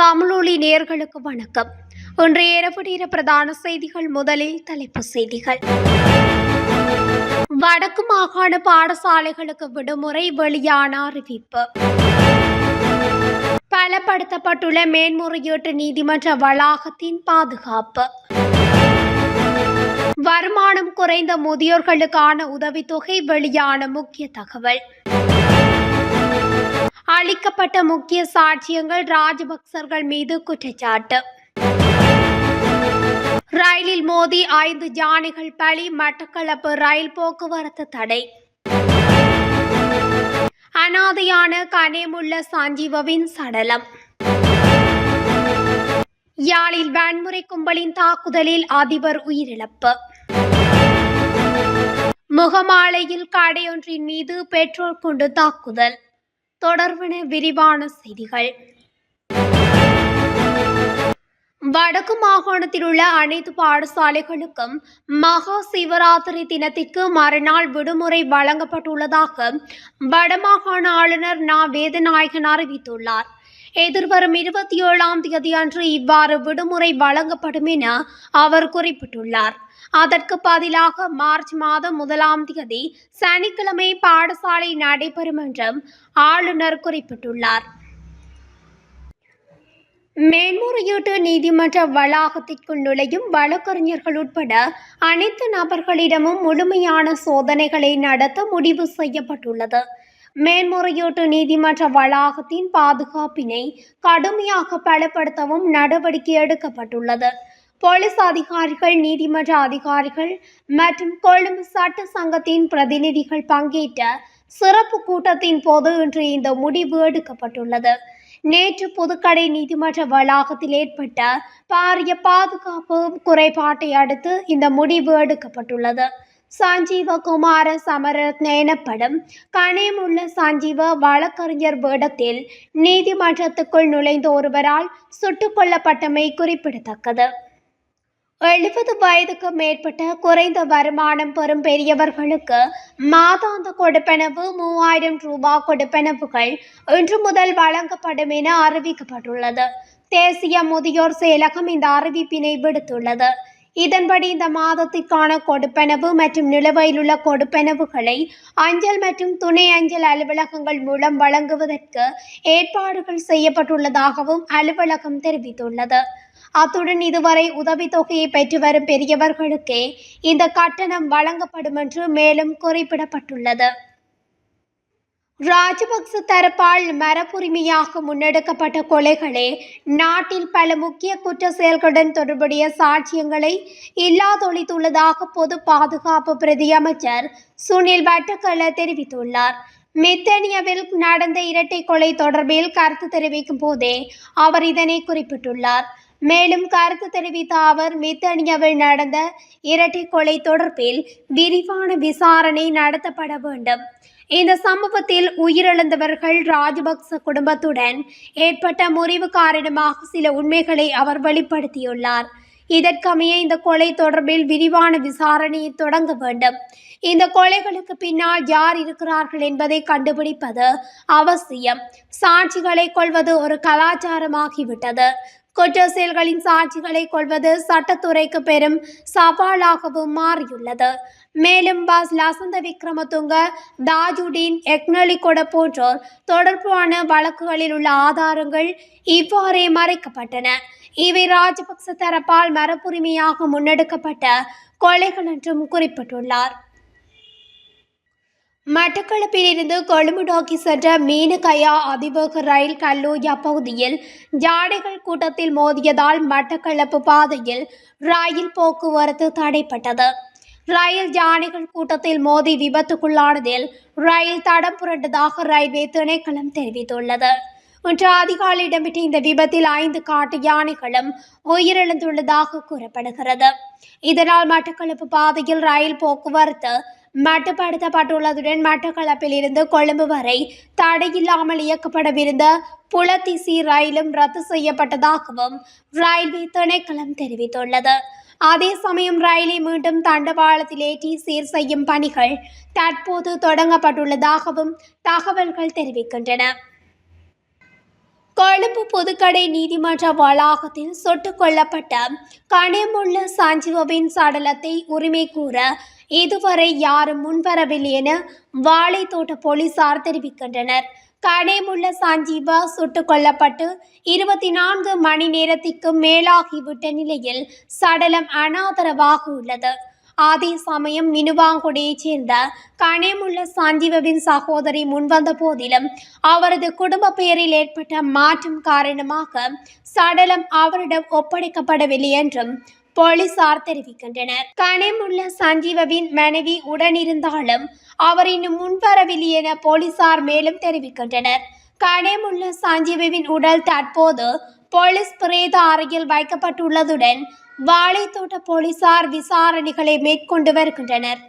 தமிழொலி நேர்களுக்கு வணக்கம். இன்றைய இரவு பிரதான செய்திகள் முதலில் தலைப்பு செய்திகள். வடக்கு மாகாண பாடசாலைகளுக்கு விடுமுறை வெளியான அறிவிப்பு. பலப்படுத்தப்பட்டுள்ள மேன்முறையீட்டு நீதிமன்ற வளாகத்தின் பாதுகாப்பு. வருமானம் குறைந்த முதியோர்களுக்கான உதவித்தொகை வெளியான முக்கிய தகவல். அளிக்கப்பட்ட முக்கிய சாட்சியங்கள் ராஜபக்சர்கள் மீது குற்றச்சாட்டு. ரயிலில் மோதி ஐந்து ஜானிகள் பலி மட்டக்களப்பு ரயில் போக்குவரத்து தடை. அனாதையான கனேமுள்ள சஞ்சீவவின் சடலம். யாழில் வன்முறை கும்பலின் தாக்குதலில் அதிபர் உயிரிழப்பு. முகமாலையில் கடையொன்றின் மீது பெட்ரோல் கொண்டு தாக்குதல். தொடர்பின விரிவான செய்திகள். வடக்கு மாகாணத்தில் உள்ள அனைத்து பாடசாலைகளுக்கும் மகா சிவராத்திரி தினத்திற்கு மறுநாள் விடுமுறை வழங்கப்பட்டுள்ளதாக வடமாகாண ஆளுநர் நா. வேதநாயகன் அறிவித்துள்ளார். எதிர்வரும் இருபத்தி ஏழாம் தேதி அன்று இவ்வாறு விடுமுறை வழங்கப்படும் என அவர் குறிப்பிட்டுள்ளார். அதற்கு பதிலாக மார்ச் மாதம் முதலாம் தேதி சனிக்கிழமை பாடசாலை நடைபெறும் என்றும் ஆளுநர் குறிப்பிட்டுள்ளார். மேன்முறையீட்டு நீதிமன்ற வளாகத்திற்குள் நுழையும் வழக்கறிஞர்கள் உட்பட அனைத்து நபர்களிடமும் முழுமையான சோதனைகளை நடத்த முடிவு செய்யப்பட்டுள்ளது. மேன்முறையீட்டு நீதிமன்ற வளாகத்தின் பாதுகாப்பினை கடுமையாக பலப்படுத்தவும் நடவடிக்கை எடுக்கப்பட்டுள்ளது. போலீஸ் அதிகாரிகள் நீதிமன்ற அதிகாரிகள் மற்றும் கொழும்பு சட்ட சங்கத்தின் பிரதிநிதிகள் பங்கேற்ற சிறப்பு கூட்டத்தின் போது இன்று இந்த முடிவு எடுக்கப்பட்டுள்ளது. நேற்று புதுக்கடை நீதிமன்ற வளாகத்தில் ஏற்பட்ட பாரிய பாதுகாப்பு குறைபாட்டை அடுத்து இந்த முடிவு எடுக்கப்பட்டுள்ளது. சஞ்சீவ குமார சமரத்ன எனப்படும் கனேமுள்ள சஞ்சீவ வழக்கறிஞர் வேடத்தில் நீதிமன்றத்துக்குள் நுழைந்த ஒருவரால் சுட்டுக் கொல்லப்பட்டமை குறிப்பிடத்தக்கது. எழுபது வயதுக்கு மேற்பட்ட குறைந்த வருமானம் பெறும் பெரியவர்களுக்கு மாதாந்த கொடுப்பனவு மூவாயிரம் ரூபாய் கொடுப்பனவுகள் இன்று முதல் வழங்கப்படும் என அறிவிக்கப்பட்டுள்ளது. தேசிய முதியோர் செயலகம் இந்த அறிவிப்பினை விடுத்துள்ளது. இதன்படி இந்த மாதத்திற்கான கொடுப்பனவு மற்றும் நிலுவையில் உள்ள கொடுப்பனவுகளை அஞ்சல் மற்றும் துணை அஞ்சல் அலுவலகங்கள் மூலம் வழங்குவதற்கு ஏற்பாடுகள் செய்யப்பட்டுள்ளதாகவும் அலுவலகம் தெரிவித்துள்ளது. அத்துடன் இதுவரை உதவித்தொகையை பெற்று வரும் பெரியவர்களுக்கே இந்த கட்டணம் வழங்கப்படும் என்று மேலும் குறிப்பிடப்பட்டுள்ளது. ராஜபக்ச தரப்பால் மரபுரிமையாக முன்னெடுக்கப்பட்ட கொலைகளே நாட்டில் பல முக்கிய குற்ற செயல்களுடன் தொடர்புடைய சாட்சியங்களை இல்லாதொழித்துள்ளதாக பொது பாதுகாப்பு பிரதியமைச்சர் சுனில் வட்டக்கல தெரிவித்துள்ளார். மித்தனியாவில் நடந்த இரட்டை கொலை தொடர்பில் கருத்து தெரிவிக்கும் போதே அவர் இதனை குறிப்பிட்டுள்ளார். மேலும் கருத்து தெரிவித்த அவர் மித்தனியாவில் நடந்த இரட்டை கொலை தொடர்பில் விரிவான விசாரணை நடத்தப்பட வேண்டும். இந்த சம்பவத்தில் உயிரிழந்தவர்கள் ராஜபக்ச குடும்பத்துடன் ஏற்பட்ட முறிவு காரணமாக சில உண்மைகளை அவர் வெளிப்படுத்தியுள்ளார். இதற்கமைய இந்த கொலை தொடர்பில் விரிவான விசாரணையை தொடங்க வேண்டும். இந்த கொலைகளுக்கு பின்னால் யார் இருக்கிறார்கள் என்பதை கண்டுபிடிப்பது அவசியம். சாட்சிகளை கொள்வது ஒரு கலாச்சாரமாகிவிட்டது. குற்ற செயல்களின் சாட்சிகளை கொள்வது சட்டத்துறைக்கு பெரும் சவாலாகவும் மாறியுள்ளது. மேலும் பாஸ் லசந்த விக்ரமதுங்க தாஜுடீன் எக்னலிகொட போன்றோர் தொடர்பான வழக்குகளில் உள்ள ஆதாரங்கள் இவ்வாறே மறைக்கப்பட்டன. இவை ராஜபக்ச தரப்பால் மரபுரிமையாக முன்னெடுக்கப்பட்ட கொலைகள் என்றும் குறிப்பிட்டுள்ளார். மட்டக்களப்பில் இருந்து கொழும்பு நோக்கி சென்ற மீனகயா அதிவேக ரயில் கல்லூயா பகுதியில் ஜாடைகள் கூட்டத்தில் மோதியதால் மட்டக்களப்பு பாதையில் ரயில் போக்குவரத்து தடைப்பட்டது. ரயில் ஜானிகள் கூட்டத்தில் மோதி விபத்துக்குள்ளானதில் ரயில் தடம் புரண்டதாக ரயில்வே திணைக்களம் தெரிவித்துள்ளது. இன்று அதிகாலை இடம்பெற்ற இந்த விபத்தில் ஐந்து காட்டு யானைகளும் உயிரிழந்துள்ளதாக கூறப்படுகிறது. இதனால் மட்டக்களப்பு பாதையில் ரயில் போக்குவரத்து மட்டுப்படுத்தப்பட்டுள்ளதுடன் மட்டக்களப்பில் இருந்து கொழும்பு வரை தடையில்லாமல் இயக்கப்படவிருந்த புலத்திசி ரயிலும் ரத்து செய்யப்பட்டதாகவும் ரயில்வே திணைக்களம் தெரிவித்துள்ளது. அதே சமயம் ரயிலை மீண்டும் தண்டவாளத்தில் ஏற்றி சீர் செய்யும் பணிகள் தற்போது தொடங்கப்பட்டுள்ளதாகவும் தகவல்கள் தெரிவிக்கின்றன. கொழும்பு பொதுக்கடை புதுக்கடை நீதிமன்ற வளாகத்தில் சுட்டுக் கொல்லப்பட்ட கனியமுள்ள சஞ்சீவவின் சடலத்தை உரிமை கூற இதுவரை யாரும் முன்வரவில்லை என வாழைத்தோட்ட போலீசார் தெரிவிக்கின்றனர். கடைமுள்ள சஞ்சீவா சுட்டுக் கொல்லப்பட்டு இருபத்தி நான்கு மணி நேரத்திற்கு மேலாகிவிட்ட நிலையில் சடலம் அனாதரவாக உள்ளது. அதே சமயம் மினுவாங்குடியைச் சேர்ந்த கனேமுள்ள சஞ்சீவவின் சகோதரி முன்வந்த போதிலும் அவரது குடும்ப பெயரில் ஏற்பட்ட மாற்றம் காரணமாக சடலம் அவரிடம் ஒப்படைக்கப்படவில்லை என்றும் போலீசார் தெரிவிக்கின்றனர். கனேமுள்ள சஞ்சீவவின் மனைவி உடனிருந்தாலும் அவர் இன்னும் முன்வரவில்லை என போலீசார் மேலும் தெரிவிக்கின்றனர். கனேமுள்ள சஞ்சீவவின் உடல் தற்போது போலீஸ் பிரேத அறையில் வைக்கப்பட்டுள்ளதுடன் வாழைத்தோட்ட போலீசார் விசாரணைகளை மேற்கொண்டு வருகின்றனர்.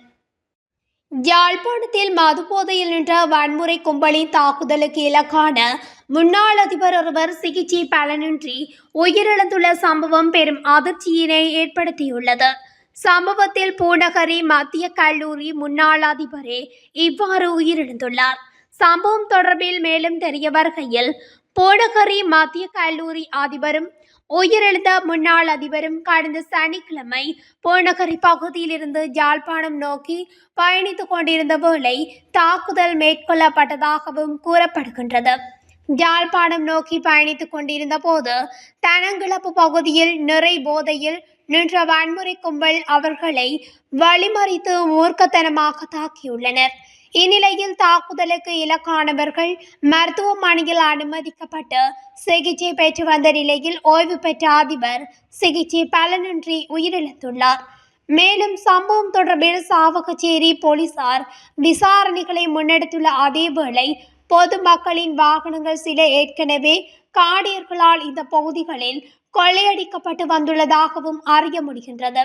யாழ்ப்பாணத்தில் மதுபோதையில் நின்ற வன்முறை கும்பலின் தாக்குதலுக்கு இலக்கான முன்னாள் அதிபர் ஒருவர் சிகிச்சை பலனின்றி உயிரிழந்துள்ள சம்பவம் பெரும் அதிர்ச்சியினை ஏற்படுத்தியுள்ளது. சம்பவத்தில் பூநகரி மத்திய கல்லூரி முன்னாள் அதிபரே இவ்வாறு உயிரிழந்துள்ளார். சம்பவம் தொடர்பில் மேலும் தெரிய வருகையில் பூநகரி மத்திய கல்லூரி அதிபரும் உயிரிழந்த முன்னாள் அதிபரும் கடந்த சனிக்கிழமை பூநகரி பகுதியிலிருந்து யாழ்ப்பாணம் நோக்கி பயணித்துக் கொண்டிருந்த வேளை தாக்குதல் மேற்கொள்ளப்பட்டதாகவும் கூறப்படுகின்றது. யாழ்ப்பாணம் நோக்கி பயணித்துக் கொண்டிருந்த போது தனங்கிழப்பு பகுதியில் நிறை போதையில் நின்ற வன்முறை கும்பல் அவர்களை வழிமறித்து மூர்க்கத்தனமாக தாக்கியுள்ளனர். இந்நிலையில் தாக்குதலுக்கு இலக்கானவர்கள் மருத்துவமனையில் அனுமதிக்கப்பட்டு சிகிச்சை பெற்று வந்த நிலையில் ஓய்வு பெற்ற அதிபர் சிகிச்சை பலனின்றி உயிரிழந்துள்ளார். மேலும் சம்பவம் தொடர்பில் சாவகச்சேரி போலீசார் விசாரணைகளை முன்னெடுத்துள்ள அதேவேளை பொதுமக்களின் வாகனங்கள் சில ஏற்கனவே காடியர்களால் இந்த பகுதிகளில் கொள்ளையடிக்கப்பட்டு வந்துள்ளதாகவும் அறிய முடிகின்றது.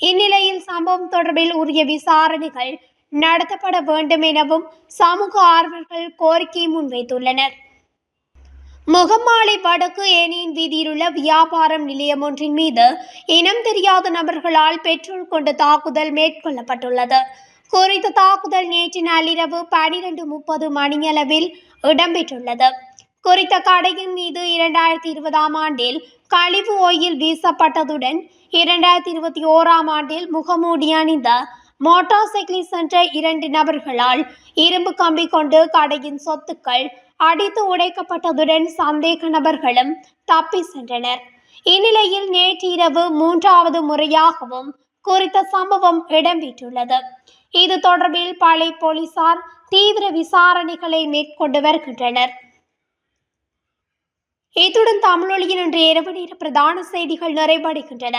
இந்நிலையில் சம்பவம் தொடர்பில் உரிய விசாரணைகள் நடத்தப்பட வேண்டும் எனவும் சமூக ஆர்வலர்கள் கோரிக்கை முன்வைத்துள்ளனர். முகமாலை வடக்கு ஏனியின் வீதியிலுள்ள வியாபாரம் நிலையம் ஒன்றின் மீது இனம் தெரியாத நபர்களால் பெட்ரோல் கொண்டு தாக்குதல் மேற்கொள்ளப்பட்டுள்ளது. குறித்த தாக்குதல் நேற்று நள்ளிரவு பனிரெண்டு முப்பது மணியளவில் இடம்பெற்றுள்ளது. குறித்த கடையின் மீது இரண்டாயிரத்தி இருபதாம் ஆண்டில் கழிவு ஓயில் வீசப்பட்டதுடன் இரண்டாயிரத்தி இருபத்தி ஓராம் ஆண்டில் முகமூடி அணிந்த மோட்டார் சைக்கிளில் சென்ற இரண்டு நபர்களால் இரும்பு கம்பி கொண்டு கடையின் சொத்துக்கள் அடித்து உடைக்கப்பட்டதுடன் சந்தேக நபர்களும் தப்பி சென்றனர். இந்நிலையில் நேற்று இரவு மூன்றாவது முறையாகவும் குறித்த சம்பவம் இடம்பெற்றுள்ளது. இது தொடர்பில் பழைய போலீசார் தீவிர விசாரணைகளை மேற்கொண்டு வருகின்றனர். இத்துடன் தமிழொலியின் இன்று இரவு நேர பிரதான செய்திகள் நிறைவடைகின்றன.